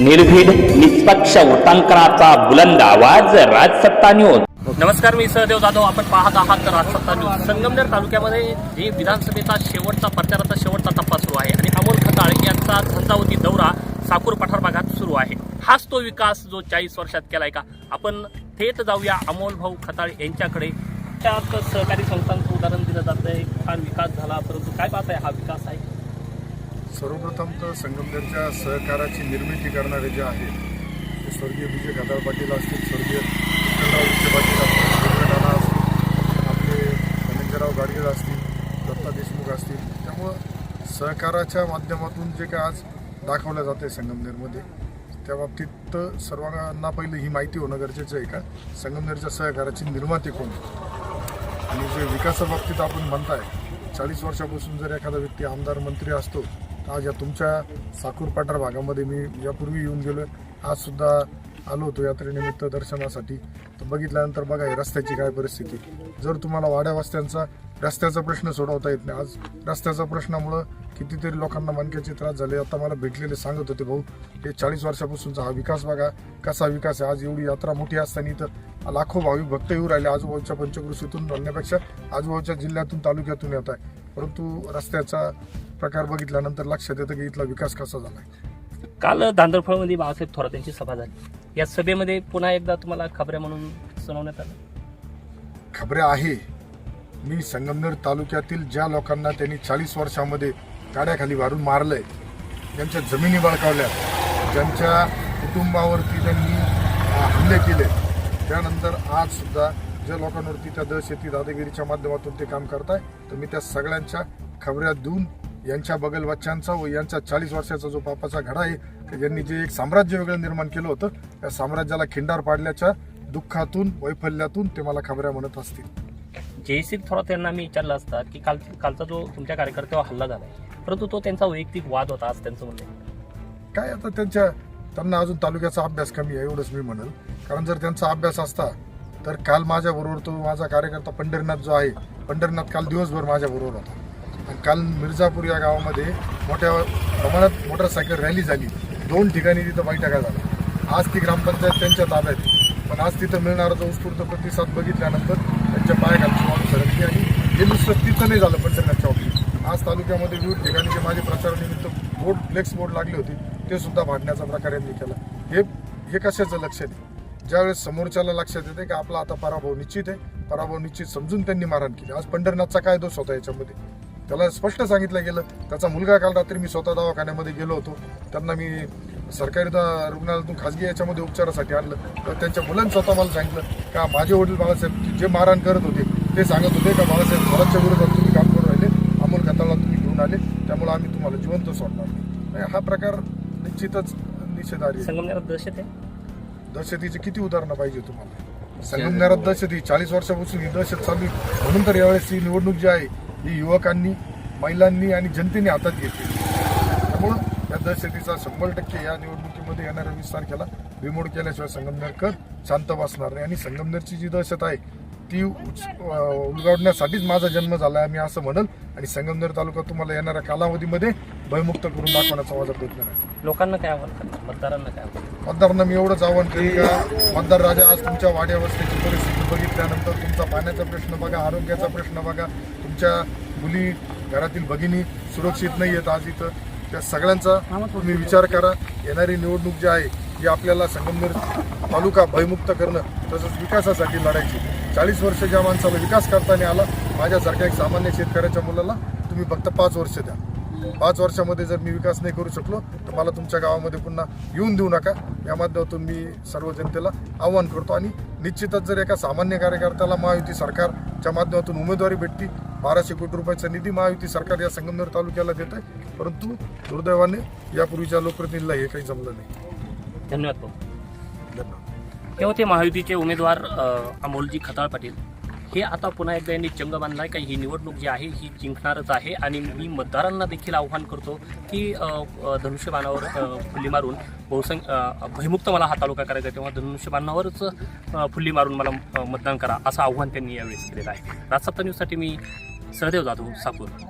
निर्भीड निष्पक्ष वृत्तांकनाचा बुलंद आवाज राजसत्ता न्यूज. नमस्कार मी सहदेव जाधव. आपण पाहत आहात राजसत्ता न्यूज. संगमनेर तालुक्यामध्ये जे विधानसभेचा शेवटचा प्रचाराचा शेवटचा टप्पा सुरू आहे आणि अमोल खताळ यांचा झंझावती दौरा साकूर पठार भागात सुरू आहे. हाच तो विकास जो चाळीस वर्षात केलाय का? आपण थेट जाऊया अमोल भाऊ खताळ यांच्याकडे. त्यात सहकारी संस्थांचं उदाहरण दिलं जातंय. फार विकास झाला परंतु काय पाहताय? हा विकास आहे. सर्वप्रथम तर संगमनेरच्या सहकाराची निर्मिती करणारे जे आहेत ते स्वर्गीय विजय गदार पाटील असतील स्वर्गीय विठ्ठलराव पाटील असतील असतील आपले धनंजयराव गाडगीळ असतील दत्ता देशमुख असतील. त्यामुळं सहकाराच्या माध्यमातून जे काय आज दाखवलं जातं आहे संगमनेरमध्ये त्या बाबतीत सर्वांना पहिलं ही माहिती होणं गरजेचं आहे का? संगमनेरच्या सहकाराची निर्माते कोण? आणि जे विकासाबाबतीत आपण म्हणताय चाळीस वर्षापासून जर एखादा व्यक्ती आमदार मंत्री असतो आज या तुमच्या साकूर पाठार भागामध्ये मी यापूर्वी येऊन गेलो आज सुद्धा आलो होतो यात्रेनिमित्त दर्शनासाठी. तर बघितल्यानंतर बघा हे रस्त्याची काय परिस्थिती. जर तुम्हाला वाड्या वस्त्यांचा रस्त्याचा प्रश्न सोडवता येत नाही आज रस्त्याचा प्रश्नामुळं कितीतरी लोकांना मणक्याचे त्रास झाले. आता मला भेटलेले सांगत होते भाऊ हे चाळीस वर्षापासूनचा हा विकास बघा कसा विकास आहे. आज एवढी यात्रा मोठी असताना इथं लाखो भाविक भक्त येऊ राहिले आजूबाजूच्या पंचकृषीतून आणण्यापेक्षा आजूबाजूच्या जिल्ह्यातून तालुक्यातून येत आहे. परंतु रस्त्याचा प्रकार बघितल्यानंतर लक्षात येतं की इथला विकास कसा झाला आहे काल धांदरफळमध्ये बाळासाहेब थोरात यांची सभा झाली. या सभेमध्ये पुन्हा एकदा तुम्हाला खबऱ्या म्हणून सुनावण्यात आलं. खबऱ्या आहे. मी संगमनेर तालुक्यातील ज्या लोकांना त्यांनी चाळीस वर्षामध्ये गाड्याखाली मारून मारलंय ज्यांच्या जमिनी बळकावल्या ज्यांच्या कुटुंबावरती त्यांनी अं, हल्ले केले त्यानंतर आज सुद्धा ज्या लोकांवरती त्या दहशती दादागिरीच्या माध्यमातून ते काम करताय तर मी त्या सगळ्यांच्या खबऱ्या देऊन यांच्या बगल बच्चांचा व यांच्या चाळीस वर्षाचा जो पापाचा घडा आहे की ज्यांनी जे एक साम्राज्य वेगळं निर्माण केलं होतं त्या साम्राज्याला खिंडार पाडल्याच्या दुःखातून वैफल्यातून ते मला खबऱ्या म्हणत असतील. जयश्री थोरात यांना मी विचारलं असता की काल कालचा जो तुमच्या कार्यकर्त्यावर हल्ला झालाय परंतु तो त्यांचा वैयक्तिक वाद होता आज त्यांचं म्हणणं. काय आता त्यांच्या त्यांना अजून तालुक्याचा अभ्यास कमी आहे एवढंच मी म्हणेल. कारण जर त्यांचा अभ्यास असता तर काल माझ्या बरोबर तो माझा कार्यकर्ता पंढरीनाथ जो आहे पंढरीनाथ काल दिवसभर माझ्या बरोबर होता. काल मिर्झापूर या गावामध्ये मोठ्या प्रमाणात मोटरसायकल रॅली झाली. दोन ठिकाणी तिथं बैठका झाल्या. आज ती ग्रामपंचायत त्यांच्या ताब्यात पण आज तिथं मिळणारा जो उत्स्फूर्त प्रतिसाद बघितल्यानंतर त्यांच्या पायाखालची माणूस सरकली आणि हे नुसतं तिथं नाही झालं पंढरनाथच्या बाबतीत. आज तालुक्यामध्ये विविध ठिकाणी जे माझे प्रचारानिमित्त बोर्ड फ्लेक्स बोर्ड लागले होते ते सुद्धा भांडण्याचा प्रकार यांनी केला. हे हे कशाचं लक्ष आहे? ज्यावेळेस समोरच्याला लक्षात येते की आपला आता पराभव निश्चित आहे. पराभव निश्चित समजून त्यांनी मारहाण केली. आज पंढरनाथचा काय दोष होता याच्यामध्ये? त्याला स्पष्ट सांगितलं गेलं. त्याचा मुलगा काल रात्री मी स्वतः दवाखान्यामध्ये गेलो होतो. त्यांना मी सरकारी रुग्णालयातून खाजगी याच्यामध्ये उपचारासाठी आणलं. तर त्यांच्या मुलांनी स्वतः मला सांगितलं का माझे वडील बाळासाहेब जे मारहाण करत होते ते सांगत होते का बाळासाहेब थोरातच्या विरोधात तुम्ही काम करून राहिले? अमोल खताळला तुम्ही घेऊन आले. त्यामुळे आम्ही तुम्हाला जिवंत सोडणार. नाही. हा प्रकार निश्चितच निषेधार्ह दहशत आहे? दहशतीची किती उदाहरणं पाहिजे तुम्हाला? संगमनेरात दहशती चाळीस वर्षापासून ही दहशत चालू आहे. म्हणून तर यावेळेस ही निवडणूक जी आहे ही युवकांनी महिलांनी आणि जनतेने हातात घेतली. त्यामुळं या दहशतीचा शंभर टक्के या निवडणुकीमध्ये येणाऱ्या वीस तारखेला बिमोड केल्याशिवाय संगमनेरकर शांत बसणार नाही. आणि संगमनेरची जी दहशत आहे ती उलगडण्यासाठीच माझा जन्म झाला आहे मी असं म्हणल. आणि संगमनेर तालुका तुम्हाला येणाऱ्या कालावधीमध्ये भयमुक्त करून दाखवण्याचा माझा प्रयत्न आहे. लोकांना काय आव्हान मतदारांना काय मतदारांना मी एवढंच आवाहन करेन का मतदार राजा आज तुमच्या वाड्यावस्थेची परिस्थिती बघितल्यानंतर पाण्याचा प्रश्न बघा आरोग्याचा प्रश्न बघा. तुमच्या मुली घरातील भगिनी सुरक्षित नाही आहेत आज इथं. त्या सगळ्यांचा तुम्ही विचार करा. येणारी निवडणूक जी आहे ही आपल्याला संगमनेर तालुका भयमुक्त करणं तसंच विकासासाठी लढायची. चाळीस वर्ष ज्या माणसाला विकास करताना आला माझ्यासारख्या एक सामान्य शेतकऱ्याच्या मुलाला तुम्ही फक्त पाच वर्ष द्या. पाच वर्षामध्ये जर मी विकास नाही करू शकलो तर मला तुमच्या गावामध्ये पुन्हा येऊन देऊ नका. या माध्यमातून मी सर्व जनतेला आव्हान करतो आणि निश्चितच जर एका सामान्य कार्यकर्त्याला महायुती सरकारच्या माध्यमातून उमेदवारी भेटती बाराशे कोटी रुपयाचा निधी महायुती सरकार या संगमनेर तालुक्याला देत आहे. परंतु दुर्दैवाने यापूर्वीच्या लोकप्रतिनिधीला हे काही जमलं नाही. धन्यवाद भाऊ. धन्यवाद. हे होते महायुतीचे उमेदवार अमोलजी खताळ पाटील. हे आता पुन्हा एकदा यांनी चंग बांधलाय का? ही निवडणूक जी आहे ही जिंकणारच आहे. आणि मी मतदारांना देखील आव्हान करतो की धनुष्यबाणावर फुल्ली मारून बहुसंख भयमुक्त मला हा तालुका करायचा आहे, तेव्हा धनुष्यबाणावरच फुल्ली मारून मला मतदान करा असं आव्हान त्यांनी यावेळेस केलेलं आहे. राजसत्ता न्यूजसाठी मी सहदेव जाधव साकूर.